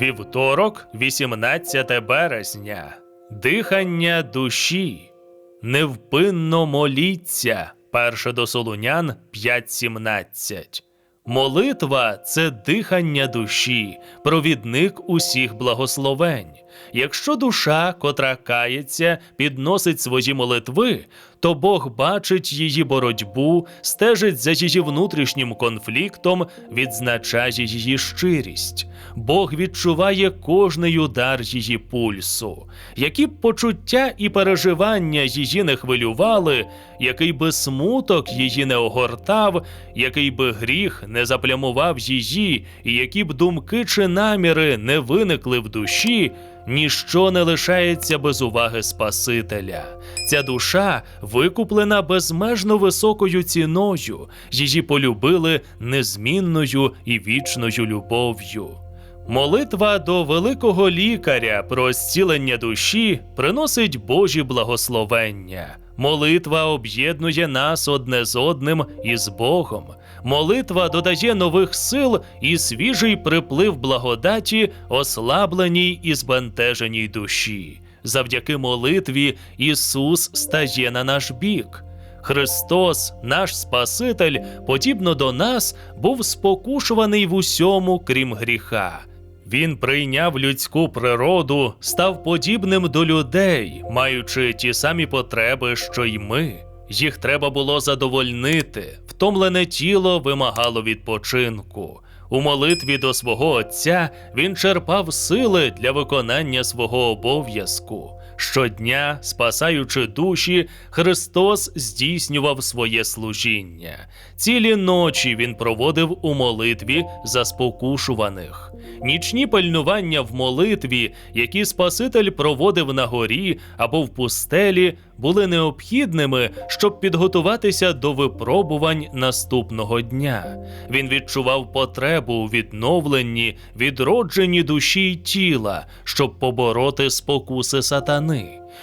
Вівторок, 18 березня. Дихання душі. Невпинно моліться. Перше до Солунян 5.17. Молитва це дихання душі, провідник усіх благословень. Якщо душа, котра кається, підносить свої молитви, то Бог бачить її боротьбу, стежить за її внутрішнім конфліктом, відзначає її щирість. Бог відчуває кожний удар її пульсу. Які б почуття і переживання її не хвилювали, який би смуток її не огортав, який би гріх не заплямував її, і які б думки чи наміри не виникли в душі, ніщо не лишається без уваги Спасителя. Ця душа викуплена безмежно високою ціною, її полюбили незмінною і вічною любов'ю. Молитва до великого лікаря про зцілення душі приносить Божі благословення. Молитва об'єднує нас одне з одним і з Богом. Молитва додає нових сил і свіжий приплив благодаті ослабленій і збентеженій душі. Завдяки молитві Ісус стає на наш бік. Христос, наш Спаситель, подібно до нас, був спокушуваний в усьому, крім гріха. Він прийняв людську природу, став подібним до людей, маючи ті самі потреби, що й ми. Їх треба було задовольнити, втомлене тіло вимагало відпочинку. У молитві до свого Отця він черпав сили для виконання свого обов'язку. Щодня, спасаючи душі, Христос здійснював своє служіння. Цілі ночі він проводив у молитві за спокушуваних. Нічні пильнування в молитві, які Спаситель проводив на горі або в пустелі, були необхідними, щоб підготуватися до випробувань наступного дня. Він відчував потребу у відновленні, відродженні душі й тіла, щоб побороти спокуси сатани.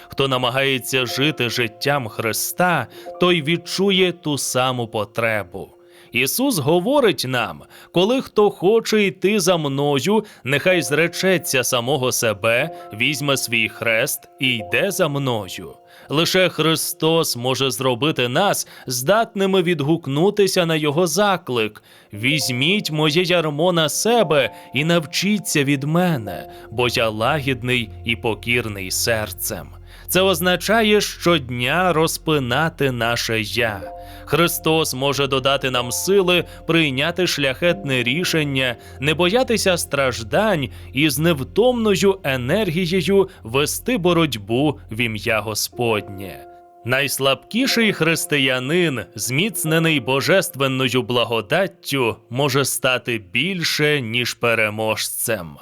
Хто намагається жити життям Христа, той відчує ту саму потребу. Ісус говорить нам: коли хто хоче йти за мною, нехай зречеться самого себе, візьме свій хрест і йде за мною. Лише Христос може зробити нас здатними відгукнутися на Його заклик. Візьміть моє ярмо на себе і навчіться від мене, бо я лагідний і покірний серцем. Це означає щодня розпинати наше я. Христос може додати нам сили прийняти шляхетне рішення, не боятися страждань і з невтомною енергією вести боротьбу в ім'я Господнє. Найслабкіший християнин, зміцнений божественною благодаттю, може стати більше, ніж переможцем.